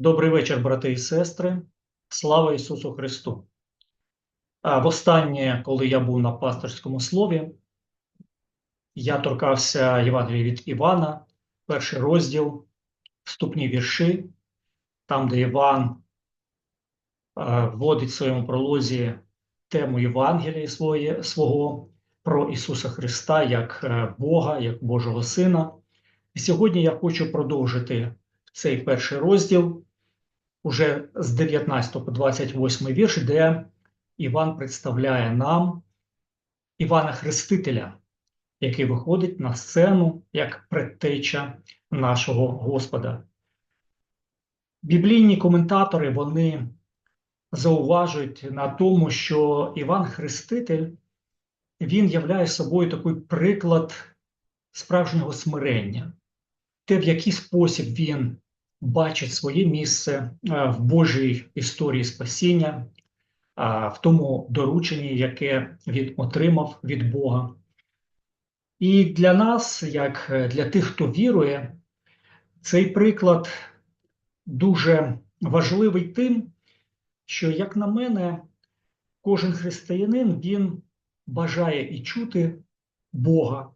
Добрий вечір, брати і сестри. Слава Ісусу Христу. Востаннє, коли я був на пасторському слові, я торкався Євангелія від Івана, перший розділ, вступні вірші, там, де Іван вводить в своєму пролозі тему Євангелія своє, свого про Ісуса Христа як е, Бога, як Божого Сина. І сьогодні я хочу продовжити цей перший розділ уже з 19 по 28 вірш, де Іван представляє нам Івана Хрестителя, який виходить на сцену як предтеча нашого Господа. Біблійні коментатори вони зауважують на тому, що Іван Хреститель він являє собою такий приклад справжнього смирення, те, в який спосіб він бачить своє місце е, в Божій історії спасіння, в тому дорученні, яке він отримав від Бога. І для нас, як е, для тих, хто вірує, цей приклад дуже важливий тим, що, як на мене, кожен християнин він бажає і чути Бога,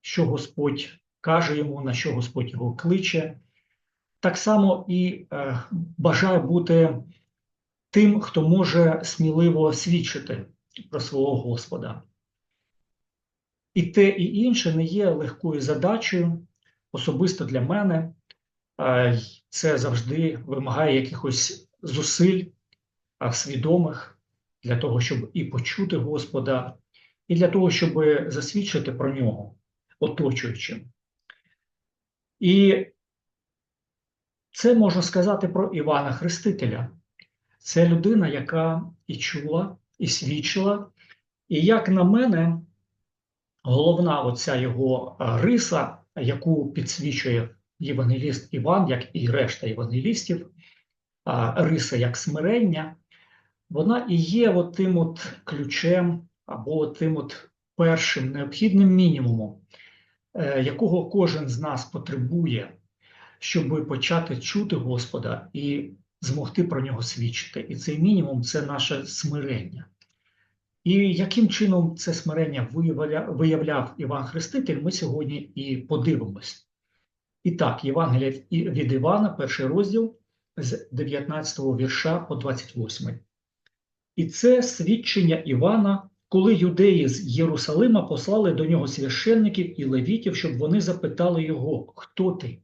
що Господь каже йому, на що Господь його кличе так само і е, бажає бути тим, хто може сміливо свідчити про свого Господа. І те, і інше не є легкою задачею, особисто для мене. Е, це завжди вимагає якихось зусиль е, свідомих для того, щоб і почути Господа, і для того, щоб засвідчити про нього оточуючим. І це можна сказати про Івана Хрестителя. Це людина, яка і чула, і свідчила. І, як на мене, головна оця його риса, яку підсвічує євангеліст Іван, як і решта євангелістів, риса як смирення, вона і є тим от ключем або тим от першим необхідним мінімумом, е, якого кожен з нас потребує щоб почати чути Господа і змогти про нього свідчити. І цей мінімум це наше смирення. І яким чином це смирення виявляв, Іван Хреститель, ми сьогодні і подивимось. І так, Євангелія від Івана, перший розділ з 19 вірша по 28. І це свідчення Івана, коли юдеї з Єрусалима послали до нього священників і левітів, щоб вони запитали його, хто ти?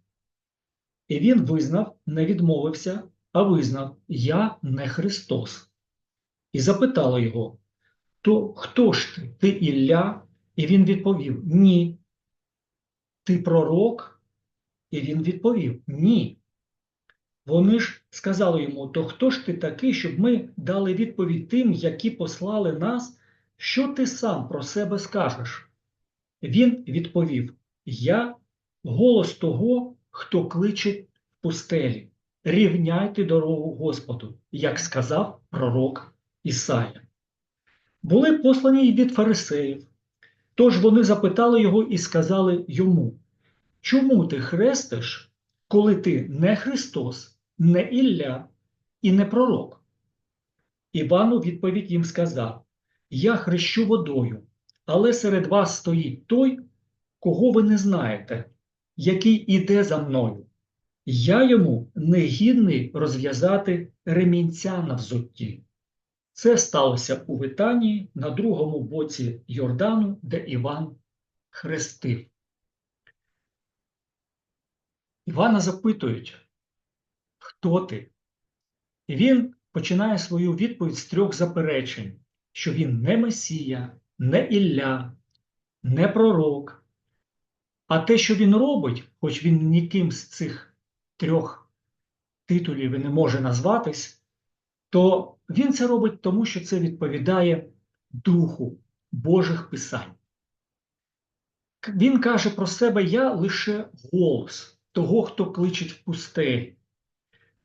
І він визнав, не відмовився, а визнав Я не Христос. І запитали його, то хто ж ти? Ти Ілля? І він відповів Ні. Ти пророк? І він відповів Ні. Вони ж сказали йому: То хто ж ти такий, щоб ми дали відповідь тим, які послали нас, що ти сам про себе скажеш? Він відповів: Я голос того, хто кличе в пустелі, рівняйте дорогу Господу, як сказав пророк Ісая. Були послані й від фарисеїв. Тож вони запитали його і сказали йому: Чому ти хрестиш, коли ти не Христос, не Ілля і не пророк? Іван у відповідь їм сказав: Я хрещу водою, але серед вас стоїть той, кого ви не знаєте, який іде за мною. Я йому негідний розв'язати ремінця на взутті. Це сталося у Витанії на другому боці Йордану, де Іван хрестив. Івана запитують, хто ти? І він починає свою відповідь з трьох заперечень, що він не Месія, не Ілля, не пророк, а те, що він робить, хоч він ніким з цих трьох титулів не може назватись, то він це робить тому, що це відповідає Духу Божих Писань. Він каже про себе: Я лише голос того, хто кличить в пустелі.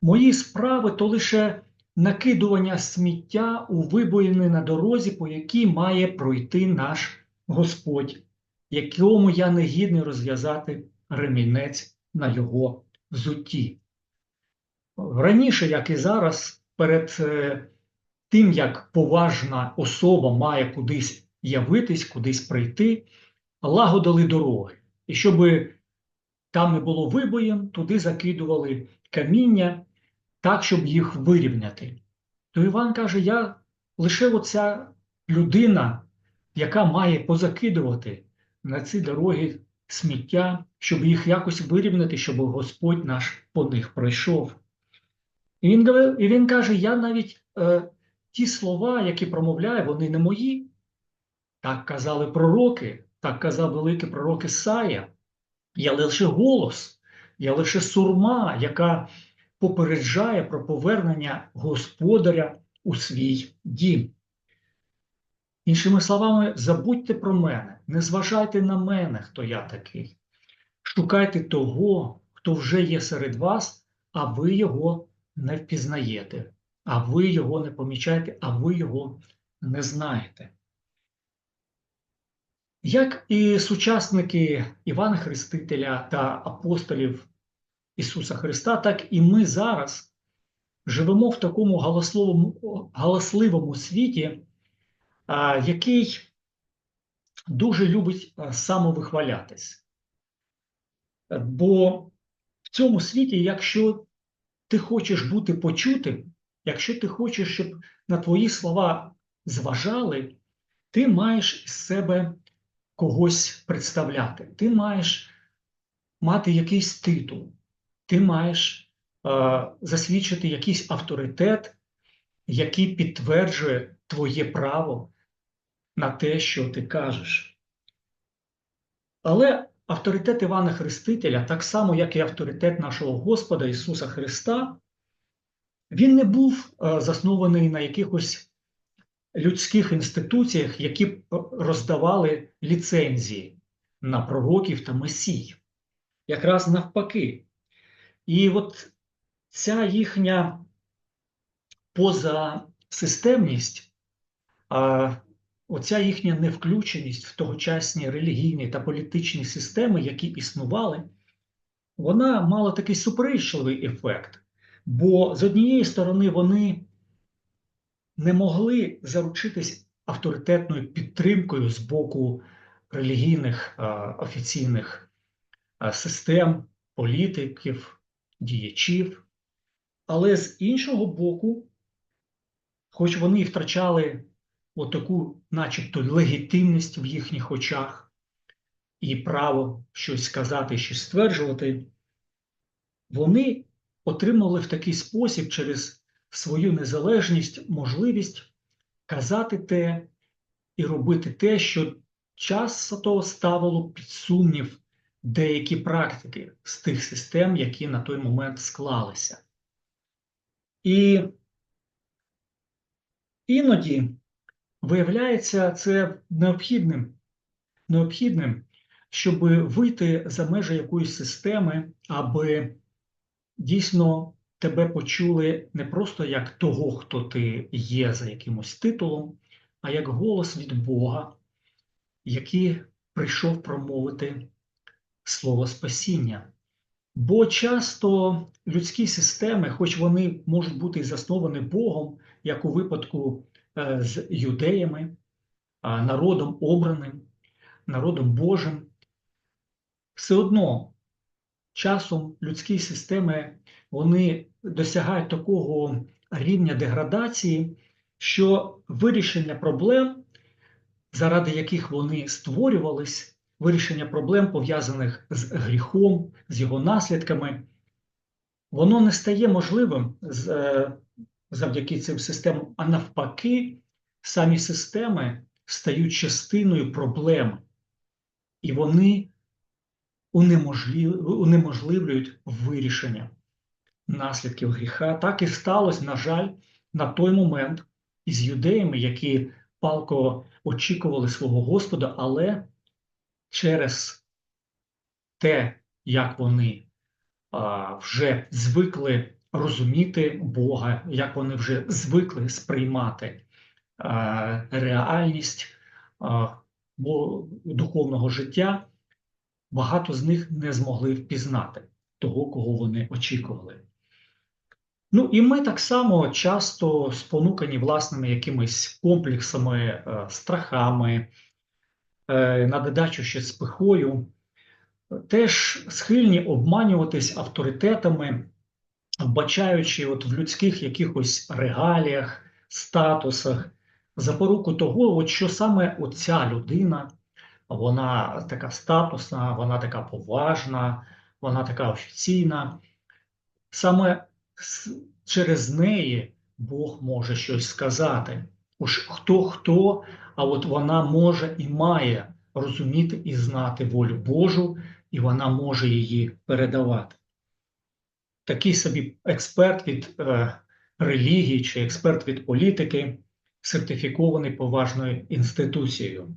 Мої справи то лише накидування сміття у вибоїни на дорозі, по якій має пройти наш Господь якому я не гідний розв'язати ремінець на його взутті. раніше, як і зараз, перед е, тим, як поважна особа має кудись явитись, кудись прийти, лагодили дороги. І щоб там не було вибоїн, туди закидували каміння так, щоб їх вирівняти. То Іван каже: я лише оця людина, яка має позакидувати на ці дороги сміття, щоб їх якось вирівняти, щоб Господь наш по них пройшов. І він, і він каже: я навіть е, ті слова, які промовляю, вони не мої. Так казали пророки, так казав великий пророк Ісая. Я лише голос, я лише сурма, яка попереджає про повернення господаря у свій дім. Іншими словами, забудьте про мене, не зважайте на мене, хто я такий. Шукайте того, хто вже є серед вас, а ви його не впізнаєте, а ви його не помічаєте, а ви його не знаєте. Як і сучасники Івана Хрестителя та апостолів Ісуса Христа, так і ми зараз живемо в такому галасливому, світі, який дуже любить самовихвалятись. Бо в цьому світі, якщо ти хочеш бути почутим, якщо ти хочеш, щоб на твої слова зважали, ти маєш із себе когось представляти. Ти маєш мати якийсь титул, ти маєш е, засвідчити якийсь авторитет, який підтверджує твоє право на те, що ти кажеш. Але авторитет Івана Хрестителя, так само, як і авторитет нашого Господа Ісуса Христа, він не був е, заснований на якихось людських інституціях, які роздавали ліцензії на пророків та месій. Якраз навпаки. І от ця їхня позасистемність, оця їхня невключеність в тогочасні релігійні та політичні системи, які існували, вона мала такий суперечливий ефект. Бо з однієї сторони вони не могли заручитись авторитетною підтримкою з боку релігійних офіційних систем, політиків, діячів. Але з іншого боку, хоч вони і втрачали отаку, начебто, легітимність в їхніх очах і право щось сказати, щось стверджувати, вони отримали в такий спосіб через свою незалежність, можливість казати те і робити те, що часто ставило під сумнів деякі практики з тих систем, які на той момент склалися. І іноді виявляється це необхідним, необхідним, щоб вийти за межі якоїсь системи, аби дійсно тебе почули не просто як того, хто ти є за якимось титулом, а як голос від Бога, який прийшов промовити слово спасіння. Бо часто людські системи, хоч вони можуть бути засновані Богом, як у випадку з юдеями, е, народом обраним, народом Божим, все одно часом людські системи вони досягають такого рівня деградації, що вирішення проблем, заради яких вони створювались, вирішення проблем, пов'язаних з гріхом, з його наслідками, воно не стає можливим з, е, завдяки цим системам, а навпаки, самі системи стають частиною проблеми, і вони унеможливлюють вирішення наслідків гріха. Так і сталося, на жаль, на той момент із юдеями, які палко очікували свого Господа, але через те, як вони а, вже звикли розуміти Бога, як вони вже звикли сприймати а, реальність бо- духовного життя, багато з них не змогли впізнати того, кого вони очікували. Ну і ми так само часто спонукані власними якимись комплексами, е, страхами, е, на додачу ще з пихою, теж схильні обманюватись авторитетами, вбачаючи от в людських якихось регаліях, статусах, запоруку того, от що саме ця людина, вона така статусна, вона така поважна, вона така офіційна. Саме через неї Бог може щось сказати. Уж хто хто, а от вона може і має розуміти і знати волю Божу, і вона може її передавати. Такий собі експерт від е, релігії чи експерт від політики, сертифікований поважною інституцією.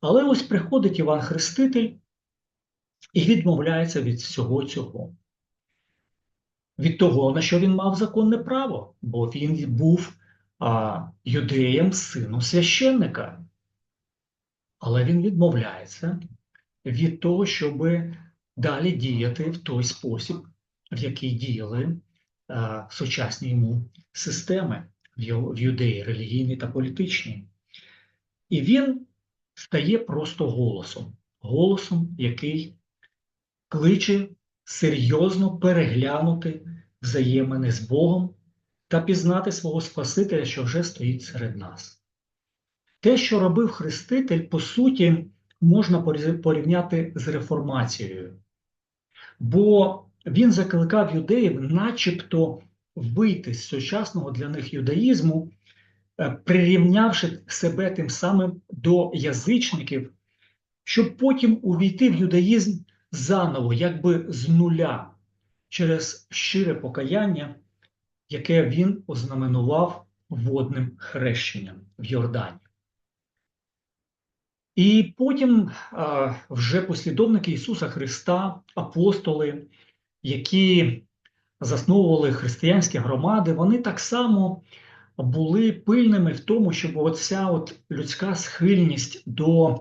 Але ось приходить Іван Хреститель і відмовляється від всього цього від того, на що він мав законне право, бо він був а, юдеєм сину священника. Але він відмовляється від того, щоб далі діяти в той спосіб, в який діяли а, сучасні йому системи в юдеї, релігійні та політичні. І він стає просто голосом, голосом, який кличе серйозно переглянути взаємини з Богом та пізнати свого Спасителя, що вже стоїть серед нас. Те, що робив Хреститель, по суті, можна порівняти з реформацією, бо він закликав юдеїв, начебто вийти з сучасного для них юдаїзму, е, прирівнявши себе тим самим до язичників, щоб потім увійти в юдаїзм заново, якби з нуля, через щире покаяння, яке він ознаменував водним хрещенням в Йордані. І потім вже послідовники Ісуса Христа, апостоли, які засновували християнські громади, вони так само були пильними в тому, щоб оця от людська схильність до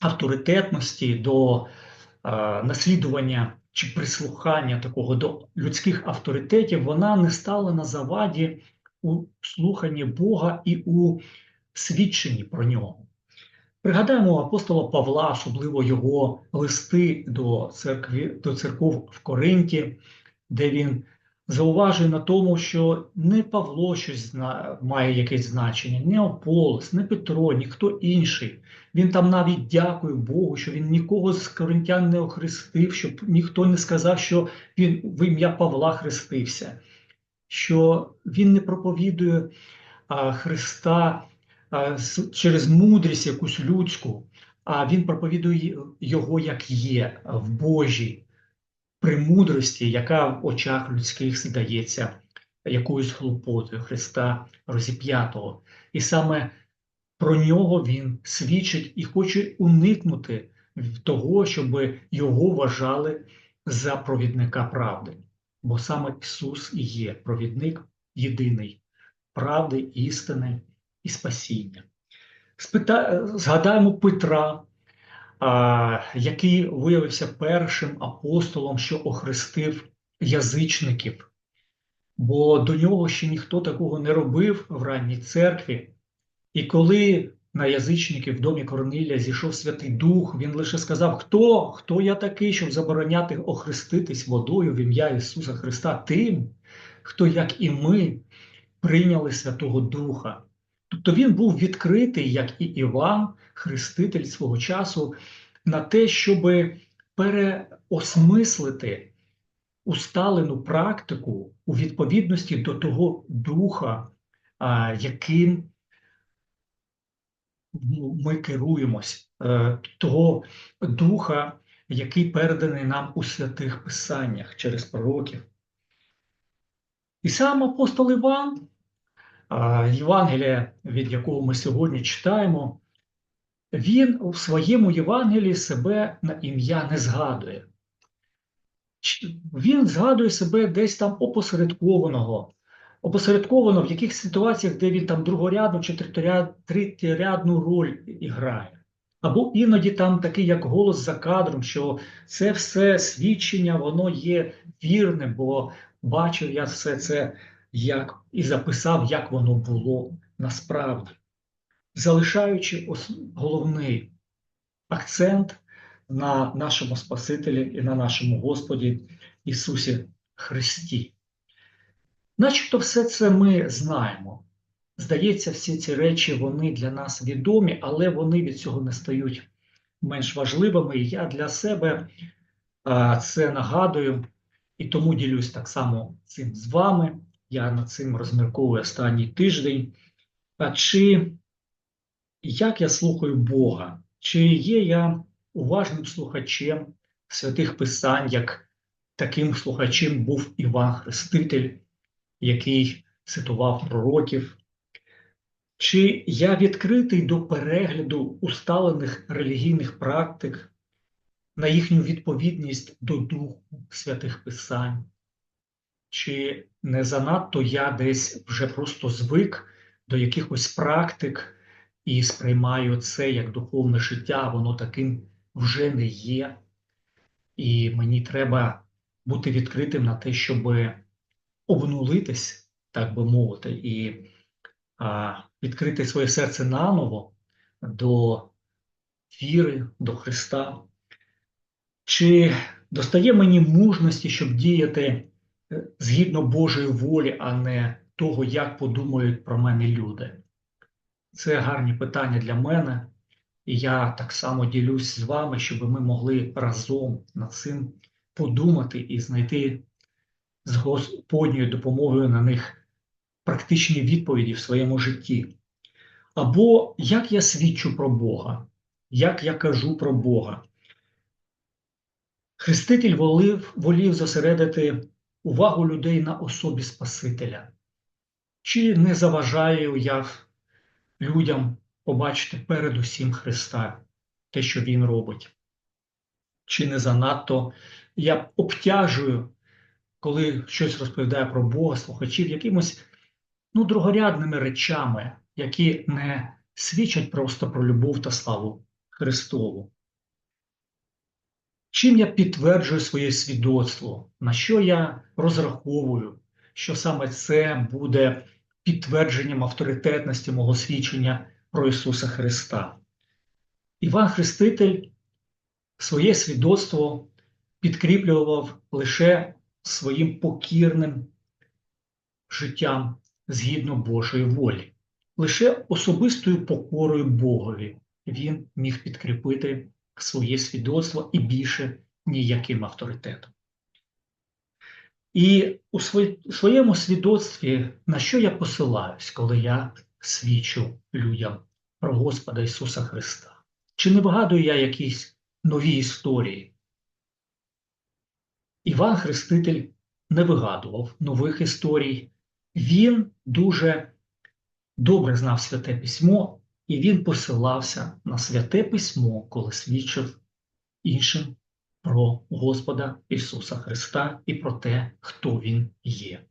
авторитетності, до е, наслідування чи прислухання такого до людських авторитетів, вона не стала на заваді у слуханні Бога і у свідченні про нього. Пригадаємо апостола Павла, особливо його листи до церкви, до церков в Коринті, де він зауважує на тому, що не Павло щось має якесь значення, не Аполос, не Петро, ніхто інший. Він там навіть дякує Богу, що він нікого з коринтян не охрестив, щоб ніхто не сказав, що він в ім'я Павла хрестився, що він не проповідує а, Христа через мудрість якусь людську, а він проповідує його як є в Божій премудрості, яка в очах людських здається якоюсь хлопотою Христа розіп'ятого. І саме про нього він свідчить і хоче уникнути того, щоб його вважали за провідника правди. Бо саме Ісус і є провідник єдиний правди, істини і спасіння. Спита... Згадаємо Петра, який виявився першим апостолом, що охрестив язичників, бо до нього ще ніхто такого не робив в ранній церкві. І коли на язичників в домі Корнилія зійшов Святий Дух, він лише сказав, хто хто я такий, щоб забороняти охреститись водою в ім'я Ісуса Христа тим, хто, як і ми, прийняли Святого Духа. Тобто він був відкритий, як і Іван, хреститель свого часу, на те, щоб переосмислити усталену практику у відповідності до того духа, яким ми керуємось, е, того духа, який переданий нам у святих писаннях через пророків. І сам апостол Іван. Євангелія, від якого ми сьогодні читаємо, він у своєму Євангелії себе на ім'я не згадує. Він згадує себе десь там опосередкованого, опосередковано в яких ситуаціях, де він там другорядну чи третєрядну роль іграє. Або іноді там такий, як голос за кадром, що це все свідчення, воно є вірним, бо бачив я все це як і записав, як воно було насправді, залишаючи головний акцент на нашому Спасителі і на нашому Господі Ісусі Христі. Начебто все це ми знаємо. Здається, всі ці речі вони для нас відомі, але вони від цього не стають менш важливими. І я для себе це нагадую і тому ділюсь так само цим з вами. Я над цим розмірковую останній тиждень. А чи як я слухаю Бога? Чи є я уважним слухачем святих Писань, як таким слухачем був Іван Хреститель, який цитував пророків? Чи я відкритий до перегляду усталених релігійних практик на їхню відповідність до Духу святих Писань? Чи не занадто я десь вже просто звик до якихось практик і сприймаю це як духовне життя, воно таким вже не є, і мені треба бути відкритим на те, щоб обнулитись, так би мовити, і а, відкрити своє серце наново до віри, до Христа. Чи достає мені мужності, щоб діяти згідно Божої волі, а не того, як подумають про мене люди? Це гарні питання для мене. І я так само ділюсь з вами, щоб ми могли разом над цим подумати і знайти з Господньою допомогою на них практичні відповіді в своєму житті. Або як я свідчу про Бога, як я кажу про Бога. Хреститель волів, волів зосередити увагу людей на особі Спасителя. Чи не заважаю я людям побачити передусім Христа, те, що Він робить. Чи не занадто я обтяжую, коли щось розповідає про Бога, слухачів, якимось ну, другорядними речами, які не свідчать просто про любов та славу Христову. Чим я підтверджую своє свідоцтво, на що я розраховую, що саме це буде підтвердженням авторитетності мого свідчення про Ісуса Христа. Іван Хреститель своє свідоцтво підкріплював лише своїм покірним життям згідно Божої волі. Лише особистою покорою Богові він міг підкріпити своє свідоцтво і більше ніяким авторитетом. І у своєму свідоцтві, на що я посилаюсь, коли я свідчу людям про Господа Ісуса Христа? Чи не вигадую я якісь нові історії? Іван Хреститель не вигадував нових історій. Він дуже добре знав святе письмо, і він посилався на святе письмо, коли свідчив іншим про Господа Ісуса Христа і про те, хто Він є.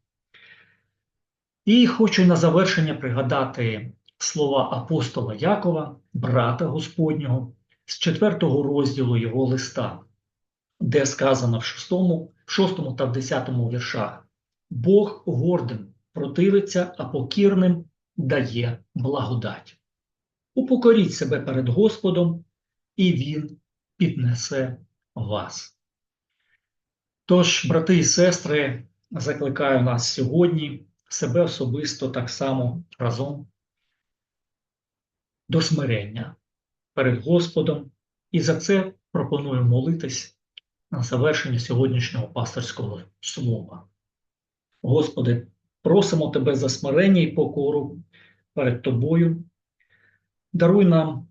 І хочу на завершення пригадати слова апостола Якова, брата Господнього, з 4 розділу його листа, де сказано в 6, в 6 та в 10 віршах: Бог гордим противиться, а покірним дає благодать. Упокоріть себе перед Господом, і Він піднесе вас. Тож, брати і сестри, закликаю нас сьогодні, себе особисто так само разом до смирення перед Господом, і за це пропоную молитись на завершення сьогоднішнього пасторського слова. Господи, просимо Тебе за смирення і покору перед Тобою. Даруй нам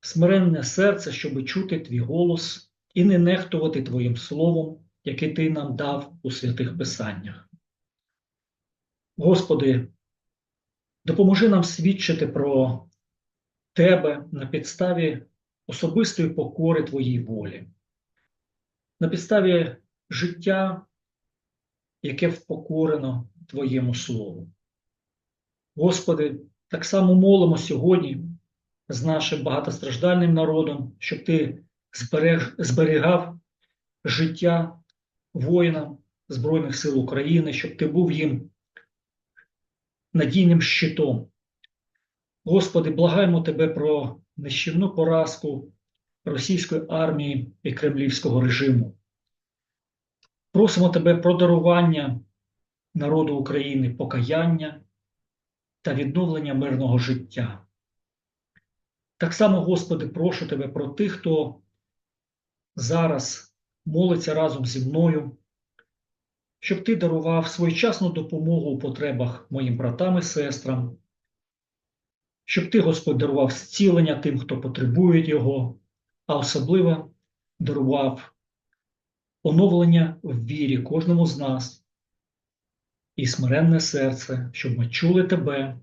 смиренне серце, щоб чути Твій голос і не нехтувати Твоїм Словом, яке Ти нам дав у святих Писаннях. Господи, допоможи нам свідчити про Тебе на підставі особистої покори Твоїй волі, на підставі життя, яке впокорено Твоєму Слову. Господи, так само молимо сьогодні з нашим багатостраждальним народом, щоб Ти зберег, зберігав життя воїнам Збройних сил України, щоб ти був їм надійним щитом. Господи, благаємо Тебе про нищівну поразку російської армії і кремлівського режиму. Просимо Тебе про дарування народу України, покаяння та відновлення мирного життя. Так само, Господи, прошу Тебе про тих, хто зараз молиться разом зі мною, щоб Ти дарував своєчасну допомогу у потребах моїм братам і сестрам, щоб Ти, Господь, дарував зцілення тим, хто потребує його, а особливо дарував оновлення в вірі кожному з нас і смиренне серце, щоб ми чули Тебе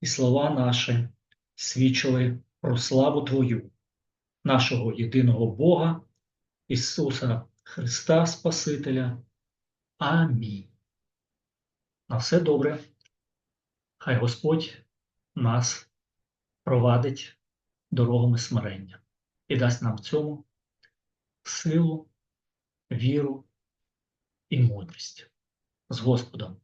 і слова наші свідчили про славу Твою, нашого єдиного Бога, Ісуса Христа Спасителя. Амінь. На все добре. Хай Господь нас провадить дорогами смирення і дасть нам в цьому силу, віру і мудрість з Господом.